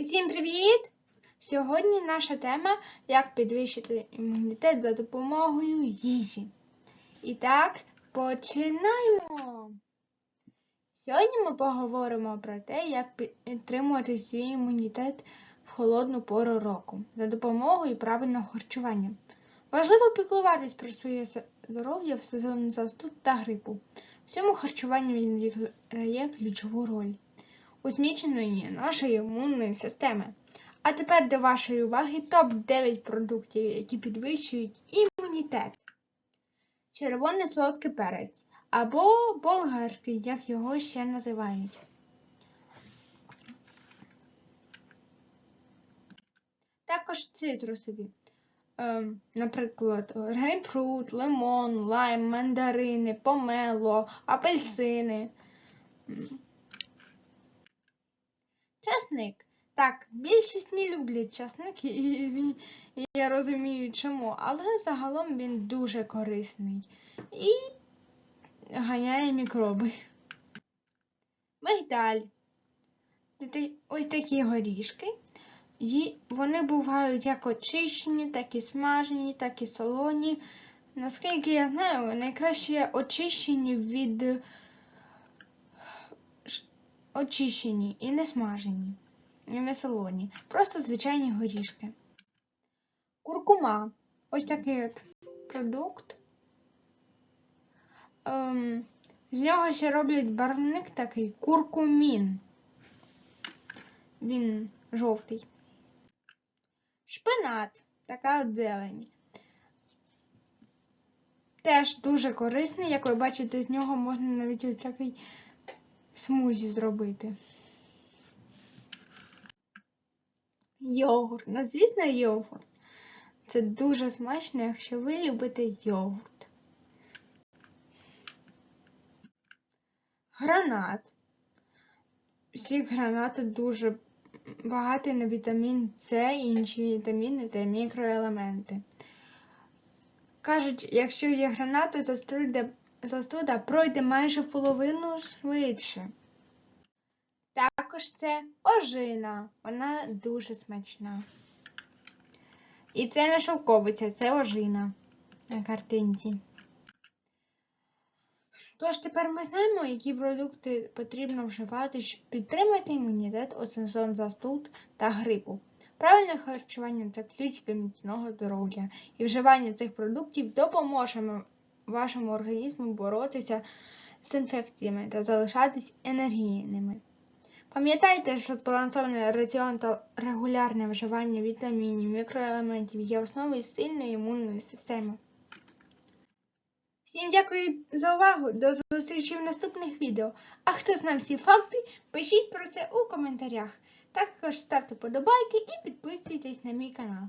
Усім привіт! Сьогодні наша тема як підвищити імунітет за допомогою їжі. І так, починаємо! Сьогодні ми поговоримо про те, як підтримувати свій імунітет в холодну пору року за допомогою правильного харчування. Важливо піклуватись про своє здоров'я в сезон застуд та грипу. В цьому харчуванні відіграє ключову роль у нашої імунної системи. А тепер до вашої уваги топ-9 продуктів, які підвищують імунітет. Червоний солодкий перець або болгарський, як його ще називають. Також цитрусові. Ем, наприклад, грейпфрут, лимон, лайм, мандарини, помело, апельсини. Часник. Так, більшість не люблять часник, і, і, і я розумію чому, але загалом він дуже корисний і ганяє мікроби. Мигдаль. Ось такі горішки. І вони бувають як очищені, так і смажені, так і солоні. Наскільки я знаю, найкраще очищені від очищені і не смажені, і не солоні. Просто звичайні горішки. Куркума. Ось такий от продукт. Ем, з нього ще роблять барвник такий куркумін. Він жовтий. Шпинат, така от зелень. Теж дуже корисний, як ви бачите, з нього можна навіть ось такий смузі зробити. Йогурт. Ну, звісно, йогурт. Це дуже смачно, якщо ви любите йогурт. Гранат. Сік гранати дуже багатий на вітамін С і інші вітаміни та мікроелементи. Кажуть, якщо є граната, застуда, застуда пройде майже в половину швидше. Також це ожина, вона дуже смачна. І це не шовковиця, це ожина на картинці. Тож тепер ми знаємо, які продукти потрібно вживати, щоб підтримати імунітет у сезон застуд та грипу. Правильне харчування це ключ до міцного здоров'я, і вживання цих продуктів допоможе вашому організму боротися з інфекціями та залишатись енергійними. Пам'ятайте, що збалансований раціон та регулярне вживання вітамінів, мікроелементів є основою сильної імунної системи. Всім дякую за увагу. До зустрічі в наступних відео. А хто знав всі факти, пишіть про це у коментарях. Також ставте подобайки і підписуйтесь на мій канал.